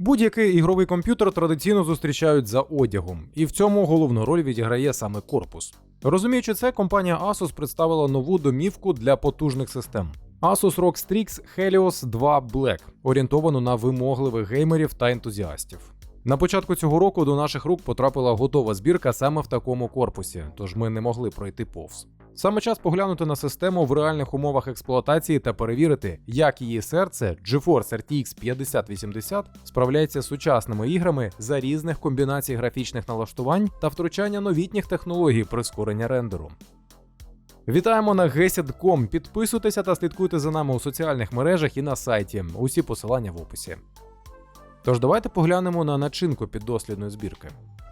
Будь-який ігровий комп'ютер традиційно зустрічають за одягом, і в цьому головну роль відіграє саме корпус. Розуміючи це, компанія Asus представила нову домівку для потужних систем. Asus ROG Strix Helios 2 Black, орієнтовану на вимогливих геймерів та ентузіастів. На початку цього року до наших рук потрапила готова збірка саме в такому корпусі, тож ми не могли пройти повз. Саме час поглянути на систему в реальних умовах експлуатації та перевірити, як її серце GeForce RTX 5080 справляється з сучасними іграми за різних комбінацій графічних налаштувань та втручання новітніх технологій прискорення рендеру. Вітаємо на GESID.com. Підписуйтеся та слідкуйте за нами у соціальних мережах і на сайті. Усі посилання в описі. Тож давайте поглянемо на начинку піддослідної збірки.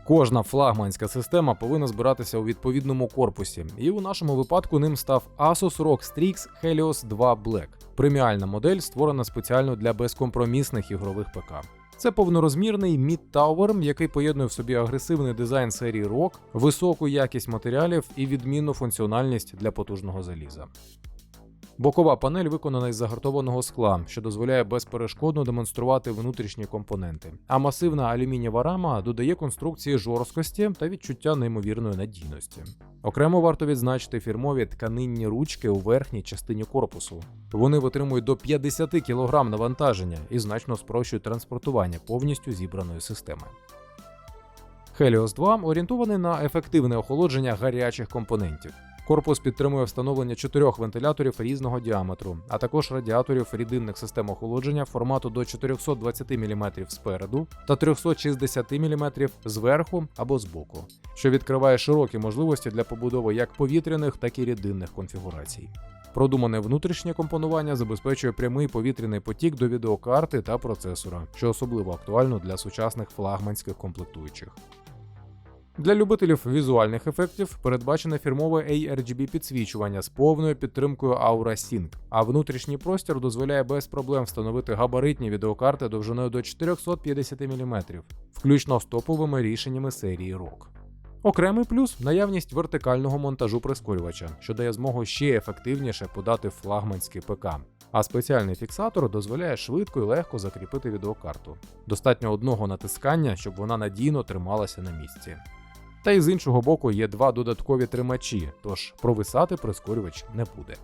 Кожна флагманська система повинна збиратися у відповідному корпусі, і у нашому випадку ним став Asus ROG Strix Helios 2 Black, преміальна модель, створена спеціально для безкомпромісних ігрових ПК. Це повнорозмірний Mid Tower, який поєднує в собі агресивний дизайн серії ROG, високу якість матеріалів і відмінну функціональність для потужного заліза. Бокова панель виконана із загартованого скла, що дозволяє безперешкодно демонструвати внутрішні компоненти. А масивна алюмінієва рама додає конструкції жорсткості та відчуття неймовірної надійності. Окремо варто відзначити фірмові тканинні ручки у верхній частині корпусу. Вони витримують до 50 кг навантаження і значно спрощують транспортування повністю зібраної системи. Helios 2 орієнтований на ефективне охолодження гарячих компонентів. Корпус підтримує встановлення чотирьох вентиляторів різного діаметру, а також радіаторів рідинних систем охолодження формату до 420 мм спереду та 360 мм зверху або збоку, що відкриває широкі можливості для побудови як повітряних, так і рідинних конфігурацій. Продумане внутрішнє компонування забезпечує прямий повітряний потік до відеокарти та процесора, що особливо актуально для сучасних флагманських комплектуючих. Для любителів візуальних ефектів передбачене фірмове ARGB підсвічування з повною підтримкою Aura Sync, а внутрішній простір дозволяє без проблем встановити габаритні відеокарти довжиною до 450 мм, включно з топовими рішеннями серії ROG. Окремий плюс наявність вертикального монтажу прискорювача, що дає змогу ще ефективніше подати флагманський ПК. А спеціальний фіксатор дозволяє швидко і легко закріпити відеокарту. Достатньо одного натискання, щоб вона надійно трималася на місці. Та й з іншого боку є два додаткові тримачі, тож провисати прискорювач не буде.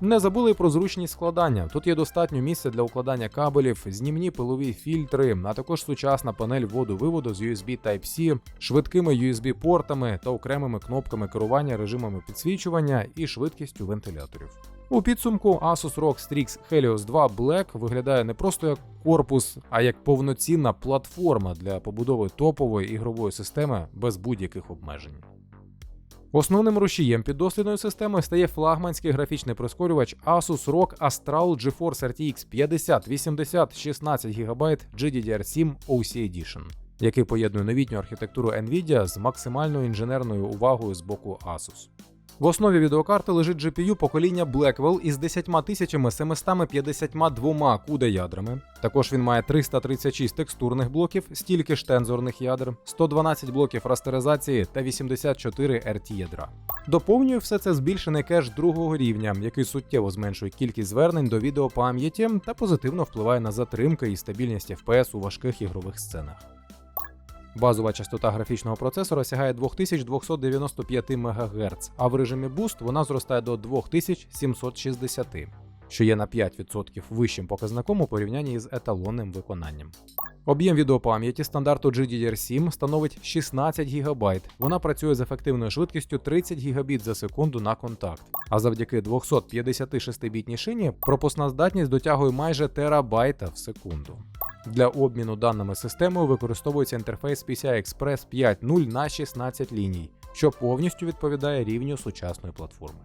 Не забули про зручність складання. Тут є достатньо місця для укладання кабелів, знімні пилові фільтри, а також сучасна панель вводу-виводу з USB Type-C, швидкими USB-портами та окремими кнопками керування режимами підсвічування і швидкістю вентиляторів. У підсумку Asus ROG Strix Helios 2 Black виглядає не просто як корпус, а як повноцінна платформа для побудови топової ігрової системи без будь-яких обмежень. Основним рушієм піддослідної системи стає флагманський графічний прискорювач Asus ROG Astral GeForce RTX 50 80 16 ГБ GDDR7 OC Edition, який поєднує новітню архітектуру Nvidia з максимальною інженерною увагою з боку Asus. В основі відеокарти лежить GPU покоління Blackwell із 10752 CUDA ядрами. Також він має 336 текстурних блоків, стільки ж тензорних ядер, 112 блоків растеризації та 84 RT ядра. Доповнює все це збільшений кеш другого рівня, який суттєво зменшує кількість звернень до відеопам'яті та позитивно впливає на затримки і стабільність FPS у важких ігрових сценах. Базова частота графічного процесора сягає 2295 МГц, а в режимі Boost вона зростає до 2760, що є на 5% вищим показником у порівнянні з еталонним виконанням. Об'єм відеопам'яті стандарту GDDR7 становить 16 ГБ. Вона працює з ефективною швидкістю 30 Гбіт за секунду на контакт. А завдяки 256-бітній шині пропускна здатність дотягує майже терабайта в секунду. Для обміну даними системою використовується інтерфейс PCI Express 5.0 на 16 ліній, що повністю відповідає рівню сучасної платформи.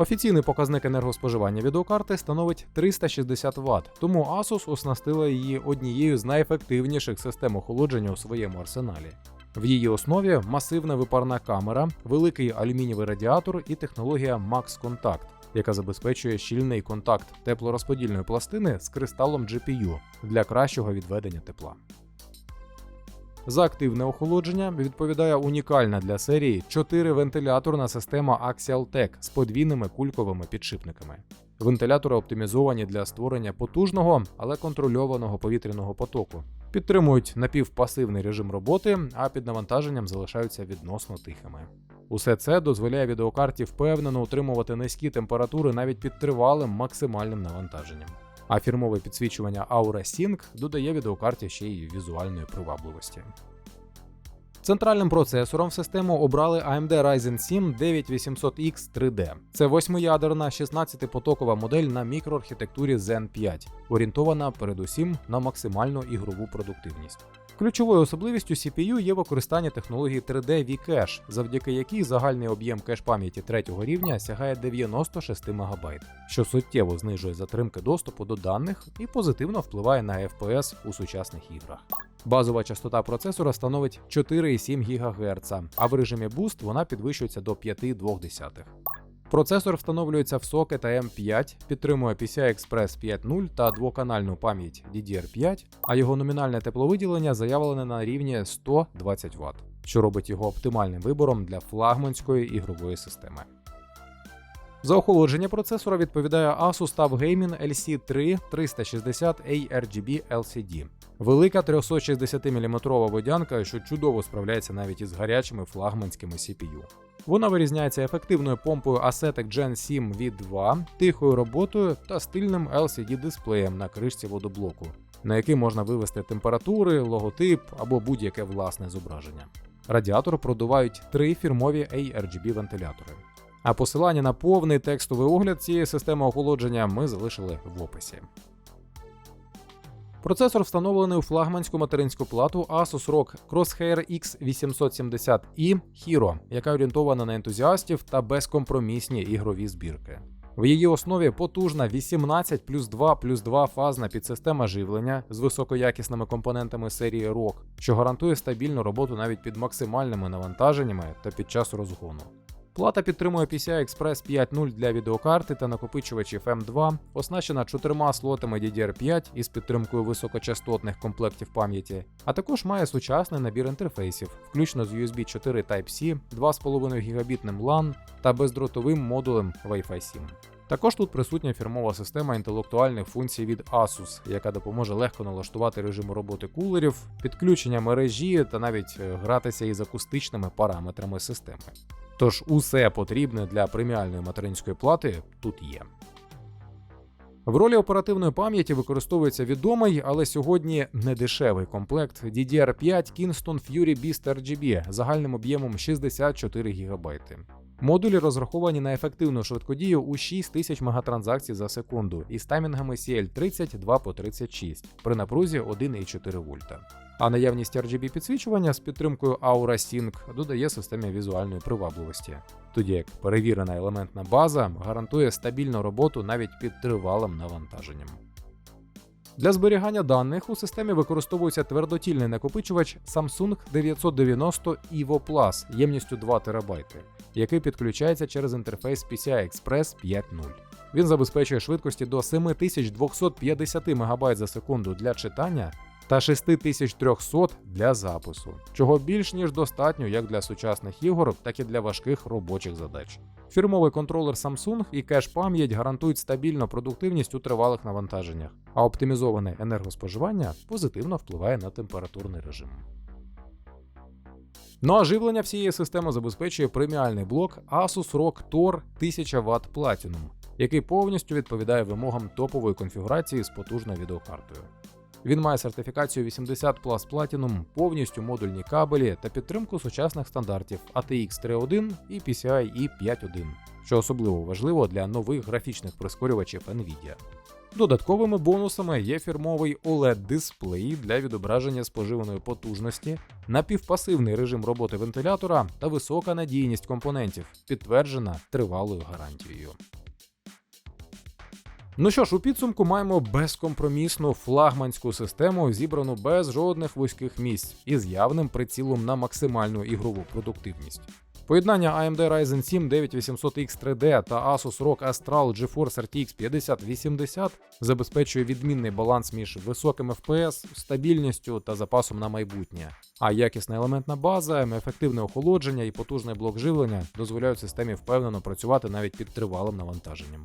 Офіційний показник енергоспоживання відеокарти становить 360 Вт, тому Asus оснастила її однією з найефективніших систем охолодження у своєму арсеналі. В її основі масивна випарна камера, великий алюмінієвий радіатор і технологія Max Contact, яка забезпечує щільний контакт теплорозподільної пластини з кристалом GPU для кращого відведення тепла. За активне охолодження відповідає унікальна для серії 4-вентиляторна система Axial Tech з подвійними кульковими підшипниками. Вентилятори оптимізовані для створення потужного, але контрольованого повітряного потоку. Підтримують напівпасивний режим роботи, а під навантаженням залишаються відносно тихими. Усе це дозволяє відеокарті впевнено утримувати низькі температури навіть під тривалим максимальним навантаженням. А фірмове підсвічування Aura Sync додає відеокарті ще й візуальної привабливості. Центральним процесором в систему обрали AMD Ryzen 7 9800X 3D. Це восьмиядерна 16-потокова модель на мікроархітектурі Zen 5, орієнтована передусім на максимальну ігрову продуктивність. Ключовою особливістю CPU є використання технології 3D V-Cache, завдяки якій загальний об'єм кеш пам'яті третього рівня сягає 96 МБ, що суттєво знижує затримки доступу до даних і позитивно впливає на FPS у сучасних іграх. Базова частота процесора становить 4,7 ГГц, а в режимі Boost вона підвищується до 5,2. Процесор встановлюється в сокет AM5, підтримує PCI Express 5.0 та двоканальну пам'ять DDR5, а його номінальне тепловиділення заявлене на рівні 120 Вт, що робить його оптимальним вибором для флагманської ігрової системи. За охолодження процесора відповідає Asus TUF Gaming LC3 360 ARGB LCD. Велика 360-мм водянка, що чудово справляється навіть із гарячими флагманськими CPU. Вона вирізняється ефективною помпою Asetek Gen 7 V2, тихою роботою та стильним LCD-дисплеєм на кришці водоблоку, на який можна вивести температури, логотип або будь-яке власне зображення. Радіатор продувають три фірмові ARGB вентилятори. А посилання на повний текстовий огляд цієї системи охолодження ми залишили в описі. Процесор встановлений у флагманську материнську плату Asus ROG Crosshair X870i Hero, яка орієнтована на ентузіастів та безкомпромісні ігрові збірки. В її основі потужна 18 плюс 2 плюс 2 фазна підсистема живлення з високоякісними компонентами серії ROG, що гарантує стабільну роботу навіть під максимальними навантаженнями та під час розгону. Плата підтримує PCI Express 5.0 для відеокарти та накопичувачів M2, оснащена чотирма слотами DDR5 із підтримкою високочастотних комплектів пам'яті, а також має сучасний набір інтерфейсів, включно з USB 4 Type-C, 2,5 гігабітним LAN та бездротовим модулем Wi-Fi 7. Також тут присутня фірмова система інтелектуальних функцій від Asus, яка допоможе легко налаштувати режим роботи кулерів, підключення мережі та навіть е, гратися із акустичними параметрами системи. Тож усе потрібне для преміальної материнської плати тут є. В ролі оперативної пам'яті використовується відомий, але сьогодні не дешевий комплект DDR5 Kingston Fury Beast RGB загальним об'ємом 64 ГБ. Модулі розраховані на ефективну швидкодію у 6000 мегатранзакцій за секунду із таймінгами CL30 2 по 36 при напрузі 1,4 вольта. А наявність RGB підсвічування з підтримкою Aura Sync додає системі візуальної привабливості, тоді як перевірена елементна база гарантує стабільну роботу навіть під тривалим навантаженням. Для зберігання даних у системі використовується твердотільний накопичувач Samsung 990 EVO Plus ємністю 2 ТБ, який підключається через інтерфейс PCI Express 5.0. Він забезпечує швидкості до 7250 МБ за секунду для читання та 6300 для запису, чого більш ніж достатньо як для сучасних ігор, так і для важких робочих задач. Фірмовий контролер Samsung і кеш пам'ять гарантують стабільну продуктивність у тривалих навантаженнях, а оптимізоване енергоспоживання позитивно впливає на температурний режим. Ну а живлення всієї системи забезпечує преміальний блок Asus ROG Tor 1000 Вт Platinum, який повністю відповідає вимогам топової конфігурації з потужною відеокартою. Він має сертифікацію 80 Plus Platinum, повністю модульні кабелі та підтримку сучасних стандартів ATX 3.1 і PCIe 5.1, що особливо важливо для нових графічних прискорювачів Nvidia. Додатковими бонусами є фірмовий OLED-дисплей для відображення споживаної потужності, напівпасивний режим роботи вентилятора та висока надійність компонентів, підтверджена тривалою гарантією. Ну що ж, у підсумку маємо безкомпромісну флагманську систему, зібрану без жодних вузьких місць і з явним прицілом на максимальну ігрову продуктивність. Поєднання AMD Ryzen 7 9800X 3D та Asus ROG Astral GeForce RTX 5080 забезпечує відмінний баланс між високим FPS, стабільністю та запасом на майбутнє. А якісна елементна база, ефективне охолодження і потужний блок живлення дозволяють системі впевнено працювати навіть під тривалим навантаженням.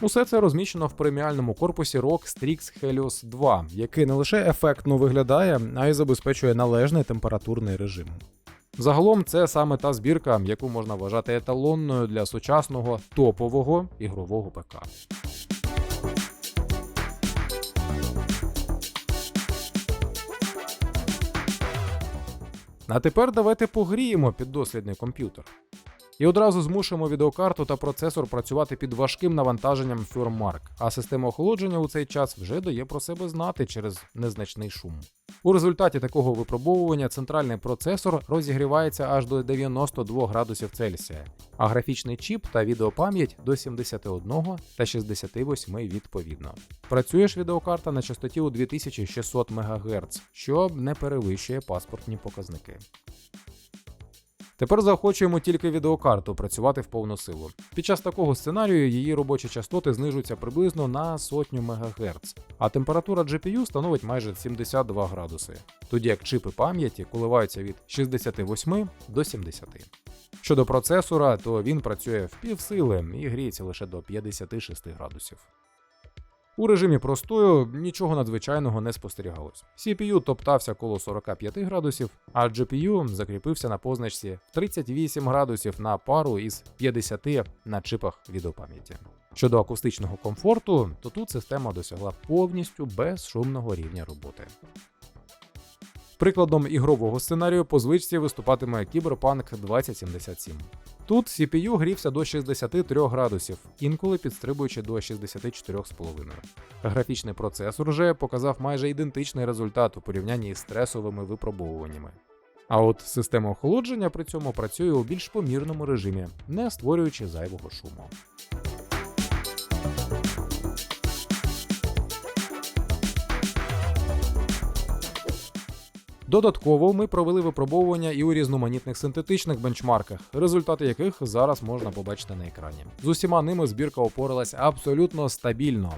Усе це розміщено в преміальному корпусі ROG Strix Helios 2, який не лише ефектно виглядає, а й забезпечує належний температурний режим. Загалом це саме та збірка, яку можна вважати еталонною для сучасного топового ігрового ПК. А тепер давайте погріємо піддослідний комп'ютер. І одразу змушуємо відеокарту та процесор працювати під важким навантаженням Firmark, а система охолодження у цей час вже дає про себе знати через незначний шум. У результаті такого випробовування центральний процесор розігрівається аж до 92 градусів Цельсія, а графічний чіп та відеопам'ять до 71 та 68 відповідно. Працює ж відеокарта на частоті у 2600 МГц, що не перевищує паспортні показники. Тепер заохочуємо тільки відеокарту працювати в повну силу. Під час такого сценарію її робочі частоти знижуються приблизно на сотню МГц, а температура GPU становить майже 72 градуси, тоді як чипи пам'яті коливаються від 68 до 70. Щодо процесора, то він працює в півсили і гріється лише до 56 градусів. У режимі простою нічого надзвичайного не спостерігалось. CPU топтався коло 45 градусів, а GPU закріпився на позначці 38 градусів на пару із 50 на чипах відеопам'яті. Щодо акустичного комфорту, то тут система досягла повністю безшумного рівня роботи. Прикладом ігрового сценарію по звичці виступатиме Cyberpunk 2077. Тут CPU грівся до 63 градусів, інколи підстрибуючи до 64,5. Графічний процесор вже показав майже ідентичний результат у порівнянні з стресовими випробовуваннями. А от система охолодження при цьому працює у більш помірному режимі, не створюючи зайвого шуму. Додатково ми провели випробовування і у різноманітних синтетичних бенчмарках, результати яких зараз можна побачити на екрані. З усіма ними збірка опорилась абсолютно стабільно.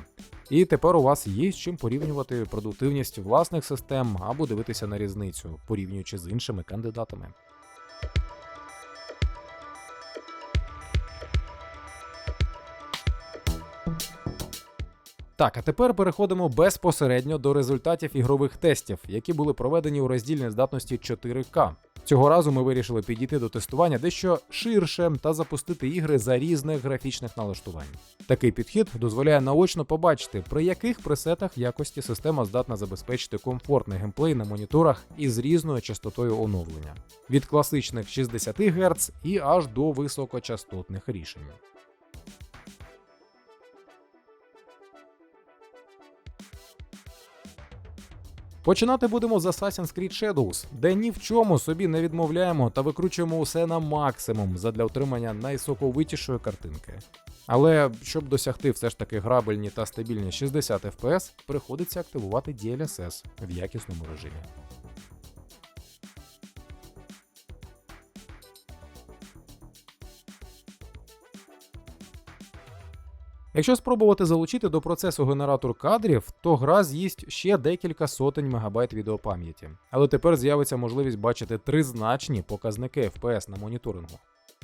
І тепер у вас є з чим порівнювати продуктивність власних систем або дивитися на різницю, порівнюючи з іншими кандидатами. Так, а тепер переходимо безпосередньо до результатів ігрових тестів, які були проведені у роздільній здатності 4К. Цього разу ми вирішили підійти до тестування дещо ширше та запустити ігри за різних графічних налаштувань. Такий підхід дозволяє наочно побачити, при яких пресетах якості система здатна забезпечити комфортний геймплей на моніторах із різною частотою оновлення від класичних 60 Гц і аж до високочастотних рішень. Починати будемо з Assassin's Creed Shadows, де ні в чому собі не відмовляємо та викручуємо усе на максимум задля отримання найсоковитішої картинки. Але щоб досягти все ж таки грабельні та стабільні 60 FPS, приходиться активувати DLSS в якісному режимі. Якщо спробувати залучити до процесу генератор кадрів, то гра з'їсть ще декілька сотень мегабайт відеопам'яті. Але тепер з'явиться можливість бачити тризначні показники FPS на моніторингу.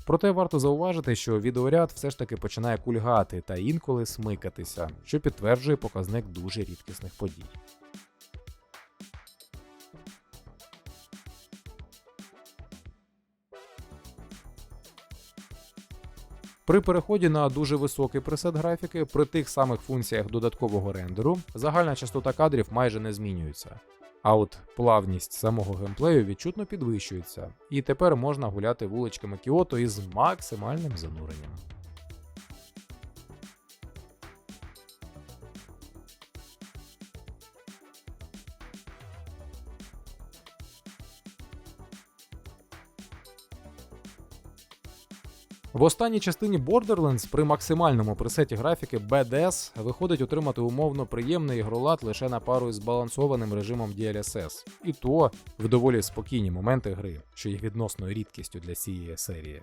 Проте варто зауважити, що відеоряд все ж таки починає кульгати та інколи смикатися, що підтверджує показник дуже рідкісних подій. При переході на дуже високий пресет графіки, при тих самих функціях додаткового рендеру, загальна частота кадрів майже не змінюється. А от плавність самого геймплею відчутно підвищується, і тепер можна гуляти вуличками Кіото із максимальним зануренням. В останній частині Borderlands при максимальному пресеті графіки BDS виходить отримати умовно приємний ігролад лише на пару із збалансованим режимом DLSS, і то в доволі спокійні моменти гри, що є відносною рідкістю для цієї серії.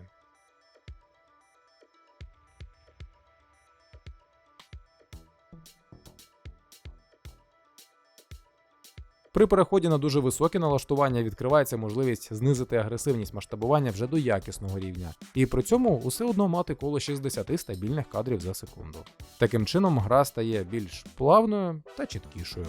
При переході на дуже високі налаштування відкривається можливість знизити агресивність масштабування вже до якісного рівня, і при цьому усе одно мати коло 60 стабільних кадрів за секунду. Таким чином, гра стає більш плавною та чіткішою.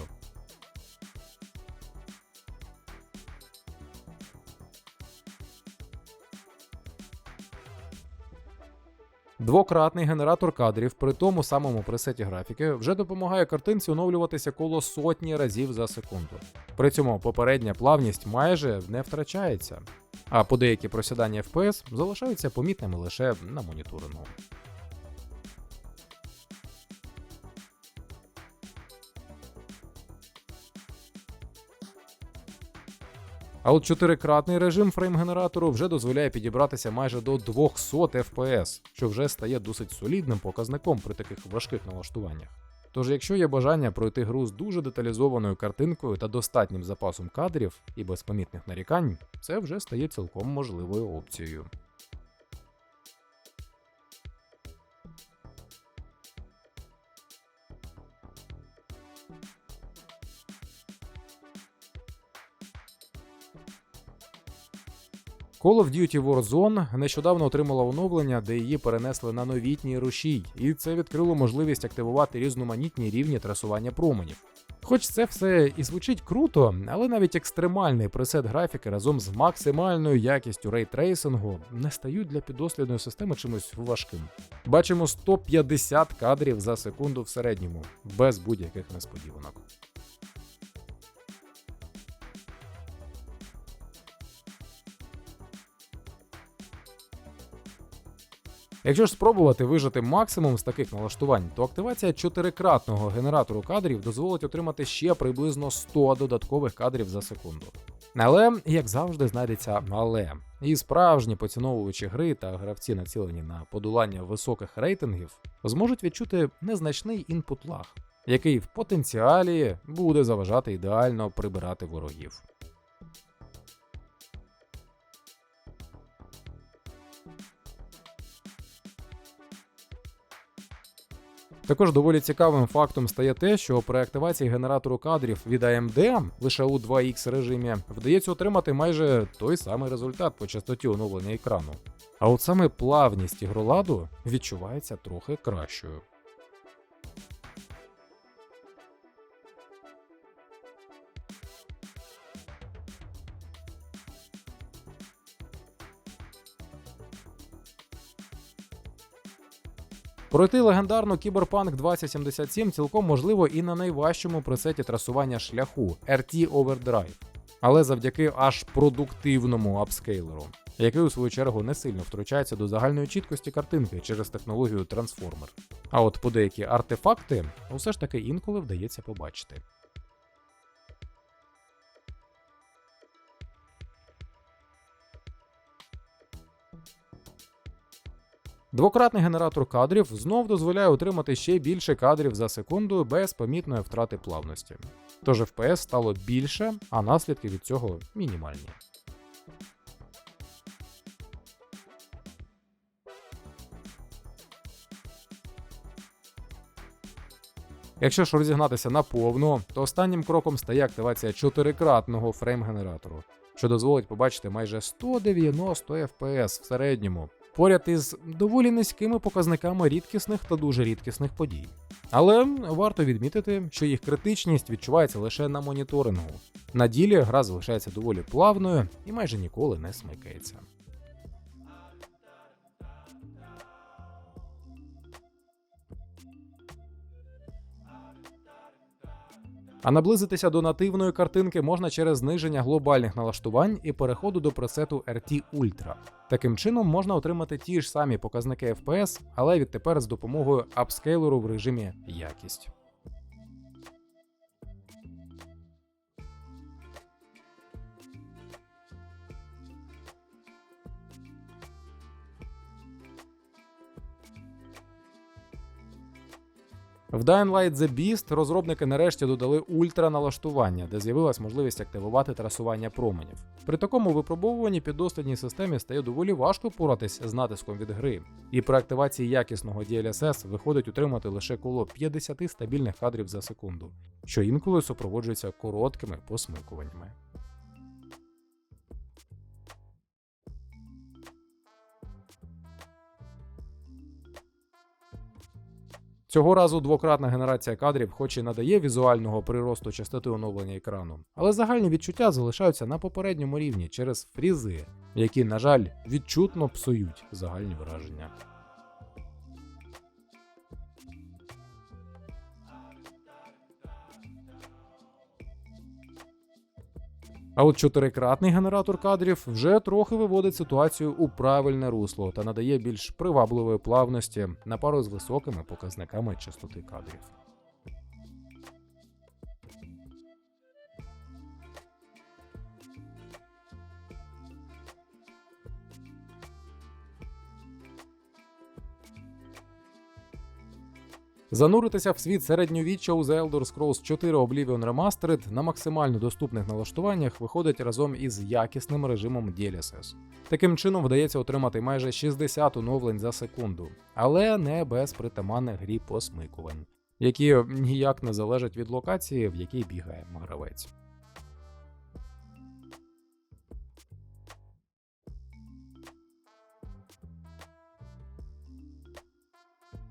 Двократний генератор кадрів при тому самому пресеті графіки вже допомагає картинці оновлюватися коло сотні разів за секунду. При цьому попередня плавність майже не втрачається, а по деякі просідання FPS залишаються помітними лише на моніторингу. А от чотирикратний режим фрейм-генератору вже дозволяє підібратися майже до 200 FPS, що вже стає досить солідним показником при таких важких налаштуваннях. Тож, якщо є бажання пройти гру з дуже деталізованою картинкою та достатнім запасом кадрів і без помітних нарікань, це вже стає цілком можливою опцією. Call of Duty Warzone нещодавно отримала оновлення, де її перенесли на новітній рушій, і це відкрило можливість активувати різноманітні рівні трасування променів. Хоч це все і звучить круто, але навіть екстремальний пресет графіки разом з максимальною якістю рейтрейсингу не стають для підослідної системи чимось важким. Бачимо 150 кадрів за секунду в середньому, без будь-яких несподіванок. Якщо ж спробувати вижити максимум з таких налаштувань, то активація чотирикратного генератору кадрів дозволить отримати ще приблизно 100 додаткових кадрів за секунду. Але, як завжди, знайдеться але. І справжні поціновувачі гри та гравці, націлені на подолання високих рейтингів, зможуть відчути незначний інпут лаг, який в потенціалі буде заважати ідеально прибирати ворогів. Також доволі цікавим фактом стає те, що при активації генератору кадрів від AMD лише у 2X режимі вдається отримати майже той самий результат по частоті оновлення екрану. А от саме плавність ігроладу відчувається трохи кращою. Пройти легендарну Cyberpunk 2077 цілком можливо і на найважчому пресеті трасування шляху RT Overdrive, але завдяки аж продуктивному апскейлеру, який у свою чергу не сильно втручається до загальної чіткості картинки через технологію Transformer. А от по деякі артефакти усе ж таки інколи вдається побачити. Двократний генератор кадрів знов дозволяє отримати ще більше кадрів за секунду без помітної втрати плавності. Тож FPS стало більше, а наслідки від цього мінімальні. Якщо ж розігнатися наповну, то останнім кроком стає активація чотирикратного фрейм-генератору, що дозволить побачити майже 190 FPS в середньому, поряд із доволі низькими показниками рідкісних та дуже рідкісних подій. Але варто відмітити, що їх критичність відчувається лише на моніторингу. На ділі гра залишається доволі плавною і майже ніколи не смикається. А наблизитися до нативної картинки можна через зниження глобальних налаштувань і переходу до пресету RT Ultra. Таким чином можна отримати ті ж самі показники FPS, але відтепер з допомогою апскейлеру в режимі якість. В Dying Light The Beast розробники нарешті додали ультраналаштування, де з'явилась можливість активувати трасування променів. При такому випробовуванні піддослідній системі стає доволі важко поратись з натиском від гри, і при активації якісного DLSS виходить утримати лише коло 50 стабільних кадрів за секунду, що інколи супроводжується короткими посмикуваннями. Цього разу двократна генерація кадрів, хоч і надає візуального приросту частоти оновлення екрану, але загальні відчуття залишаються на попередньому рівні через фрізи, які, на жаль, відчутно псують загальні враження. А от чотирикратний генератор кадрів вже трохи виводить ситуацію у правильне русло та надає більш привабливої плавності на пару з високими показниками частоти кадрів. Зануритися в світ середньовіччя у The Elder Scrolls 4 Oblivion Remastered на максимально доступних налаштуваннях виходить разом із якісним режимом DLSS. Таким чином вдається отримати майже 60 оновлень за секунду, але не без притаманних грі посмикувань, які ніяк не залежать від локації, в якій бігає гравець.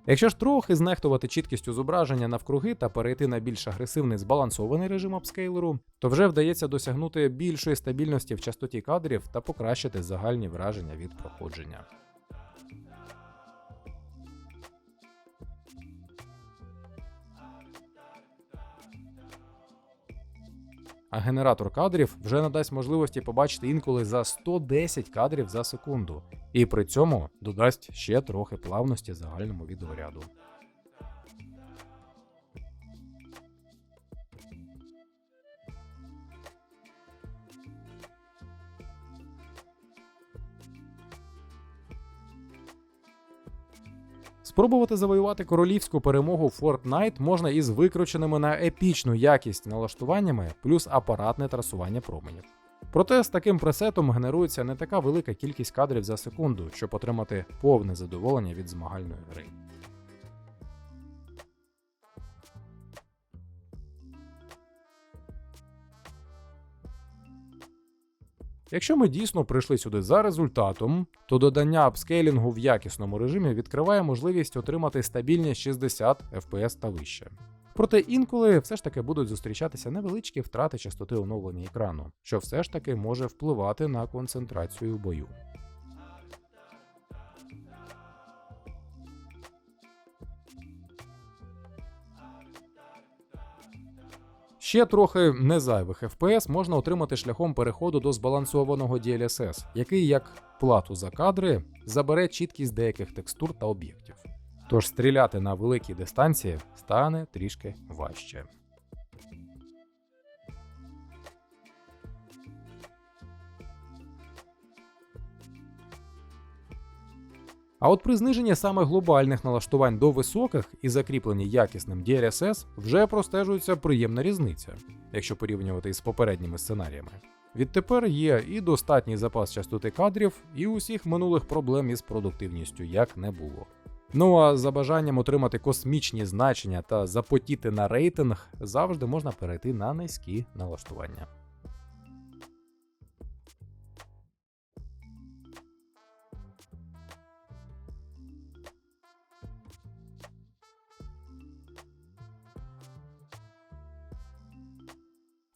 Якщо ж трохи знехтувати чіткістю зображення навкруги та перейти на більш агресивний збалансований режим апскейлеру, то вже вдається досягнути більшої стабільності в частоті кадрів та покращити загальні враження від проходження. А генератор кадрів вже надасть можливості побачити інколи за 110 кадрів за секунду, і при цьому додасть ще трохи плавності загальному відеоряду. Спробувати завоювати королівську перемогу в Fortnite можна із викрученими на епічну якість налаштуваннями плюс апаратне трасування променів. Проте з таким пресетом генерується не така велика кількість кадрів за секунду, щоб отримати повне задоволення від змагальної гри. Якщо ми дійсно прийшли сюди за результатом, то додання апскейлінгу в якісному режимі відкриває можливість отримати стабільні 60 FPS та вище. Проте інколи все ж таки будуть зустрічатися невеличкі втрати частоти оновлення екрану, що все ж таки може впливати на концентрацію в бою. Ще трохи незайвих FPS можна отримати шляхом переходу до збалансованого DLSS, який, як плату за кадри, забере чіткість деяких текстур та об'єктів. Тож стріляти на великій дистанції стане трішки важче. А от при зниженні саме глобальних налаштувань до високих і закріпленні якісним DLSS вже простежується приємна різниця, якщо порівнювати із попередніми сценаріями. Відтепер є і достатній запас частоти кадрів, і усіх минулих проблем із продуктивністю як не було. Ну а за бажанням отримати космічні значення та запотіти на рейтинг завжди можна перейти на низькі налаштування.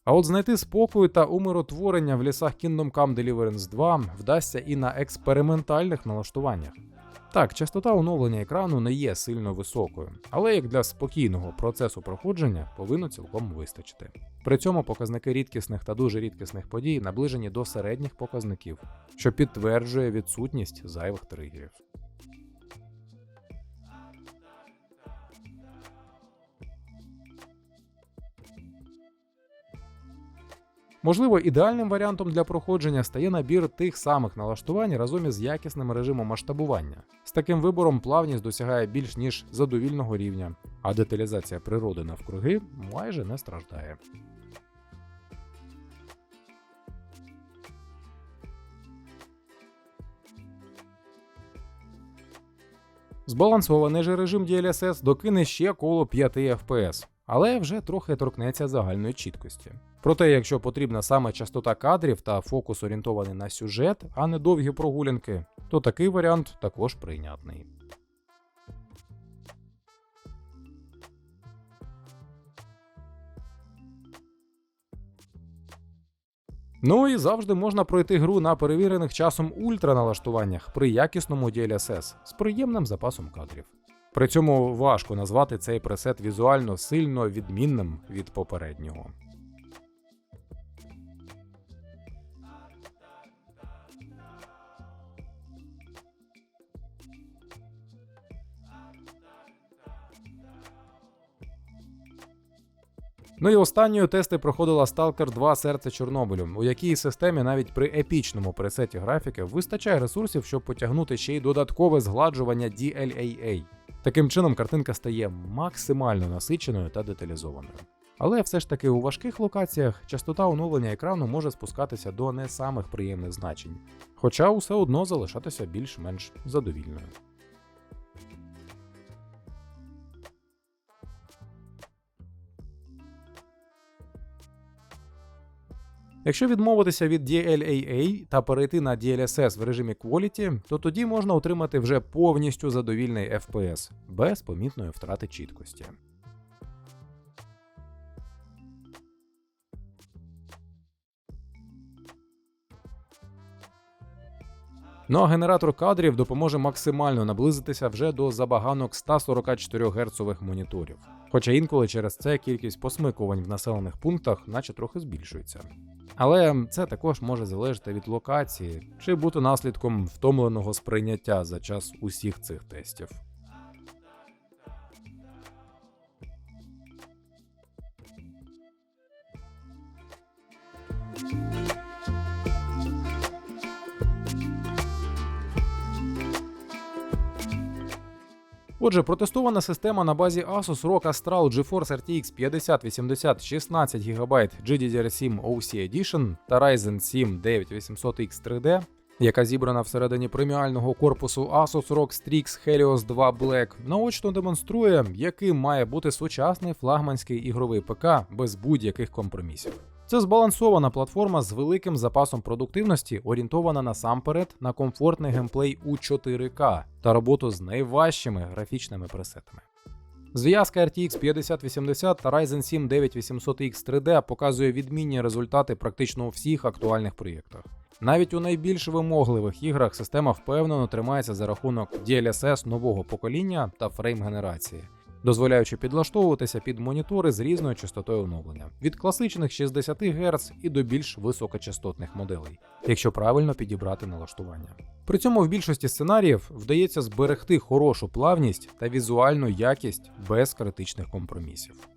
А от знайти спокою та умиротворення в лісах Kingdom Come Deliverance 2 вдасться і на експериментальних налаштуваннях. Так, частота оновлення екрану не є сильно високою, але як для спокійного процесу проходження повинно цілком вистачити. При цьому показники рідкісних та дуже рідкісних подій наближені до середніх показників, що підтверджує відсутність зайвих тригерів. Можливо, ідеальним варіантом для проходження стає набір тих самих налаштувань разом із якісним режимом масштабування. З таким вибором плавність досягає більш ніж задовільного рівня, а деталізація природи навкруги майже не страждає. Збалансований же режим DLSS докине ще коло 5 FPS, але вже трохи торкнеться загальної чіткості. Проте, якщо потрібна саме частота кадрів та фокус орієнтований на сюжет, а не довгі прогулянки, то такий варіант також прийнятний. Ну і завжди можна пройти гру на перевірених часом ультраналаштуваннях при якісному DLSS з приємним запасом кадрів. При цьому важко назвати цей пресет візуально сильно відмінним від попереднього. Ну і останньою тести проходила Stalker 2 серце Чорнобилю, у якій системі навіть при епічному пресеті графіки вистачає ресурсів, щоб потягнути ще й додаткове згладжування DLAA. Таким чином, картинка стає максимально насиченою та деталізованою. Але все ж таки у важких локаціях частота оновлення екрану може спускатися до не самих приємних значень, хоча усе одно залишатися більш-менш задовільною. Якщо відмовитися від DLAA та перейти на DLSS в режимі Quality, то тоді можна отримати вже повністю задовільний FPS без помітної втрати чіткості. Ну а генератор кадрів допоможе максимально наблизитися вже до забаганок 144 Гц моніторів. Хоча інколи через це кількість посмикувань в населених пунктах наче трохи збільшується. Але це також може залежати від локації чи бути наслідком втомленого сприйняття за час усіх цих тестів. Отже, протестована система на базі Asus ROG Astral GeForce RTX 5080 16 ГБ GDDR7 OC Edition та Ryzen 7 9800X 3D, яка зібрана всередині преміального корпусу Asus ROG Strix Helios 2 Black, наочно демонструє, яким має бути сучасний флагманський ігровий ПК без будь-яких компромісів. Це збалансована платформа з великим запасом продуктивності, орієнтована насамперед на комфортний геймплей у 4К та роботу з найважчими графічними пресетами. Зв'язка RTX 5080 та Ryzen 7 9800X 3D показує відмінні результати практично у всіх актуальних проєктах. Навіть у найбільш вимогливих іграх система впевнено тримається за рахунок DLSS нового покоління та фрейм генерації, дозволяючи підлаштовуватися під монітори з різною частотою оновлення від класичних 60 Гц і до більш високочастотних моделей, якщо правильно підібрати налаштування. При цьому в більшості сценаріїв вдається зберегти хорошу плавність та візуальну якість без критичних компромісів.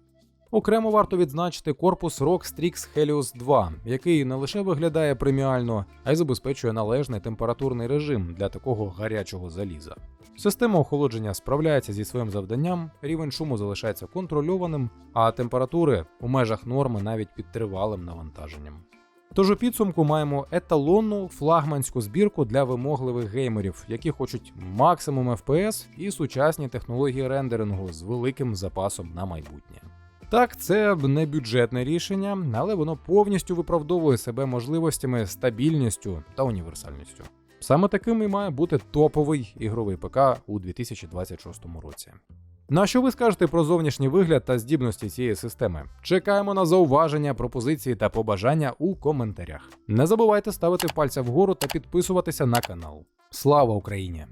Окремо варто відзначити корпус ROG Strix Helios 2, який не лише виглядає преміально, а й забезпечує належний температурний режим для такого гарячого заліза. Система охолодження справляється зі своїм завданням, рівень шуму залишається контрольованим, а температури у межах норми навіть під тривалим навантаженням. Тож у підсумку маємо еталонну флагманську збірку для вимогливих геймерів, які хочуть максимум FPS і сучасні технології рендерингу з великим запасом на майбутнє. Так, це не бюджетне рішення, але воно повністю виправдовує себе можливостями, стабільністю та універсальністю. Саме таким і має бути топовий ігровий ПК у 2026 році. На що ви скажете про зовнішній вигляд та здібності цієї системи? Чекаємо на зауваження, пропозиції та побажання у коментарях. Не забувайте ставити пальця вгору та підписуватися на канал. Слава Україні!